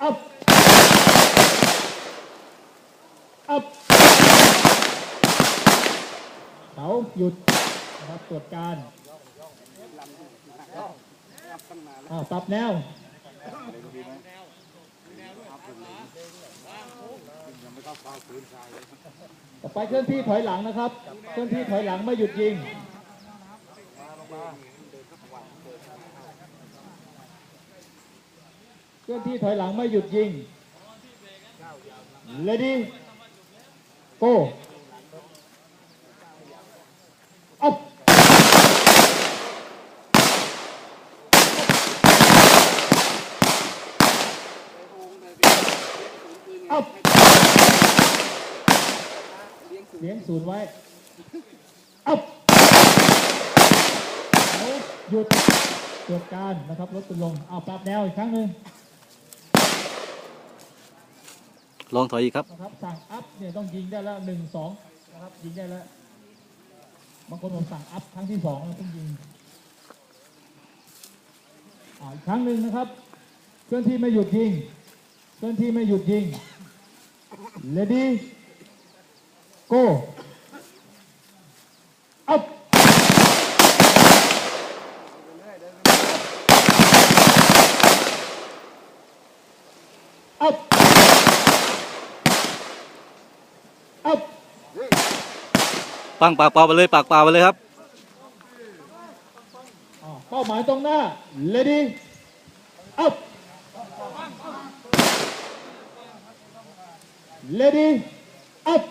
up up เขาหยุดนะครับตรวจการอ่าปรับแนวต่อไปเคลื่อนที่ถอยหลังนะครับ เคลื่อนที่ถอยหลังไม่หยุดยิง เคลื่อนที่ถอยหลังไม่หยุดยิง ready go up up เลี้ยงศูนย์ไว้ up เอาหยุดตรวจการนะครับรถตุลงเอาปรับแนวอีกครั้งหนึ่ง ลองถอยอีกครับ นะครับสั่งอัพเนี่ยต้องยิงได้แล้วหนึ่งสองนะครับยิงได้แล้วบางคนผมสั่งอัพครั้งที่สองแล้วต้องยิงอ่าอีกครั้งหนึ่งนะครับเคลื่อนที่ไม่หยุดยิงเคลื่อนที่ไม่หยุดยิง ready go up up up ปังปากเปล่าไปเลยปากเปล่าไปเลยครับ อ่าเป้าหมายตรงหน้า ready up ready up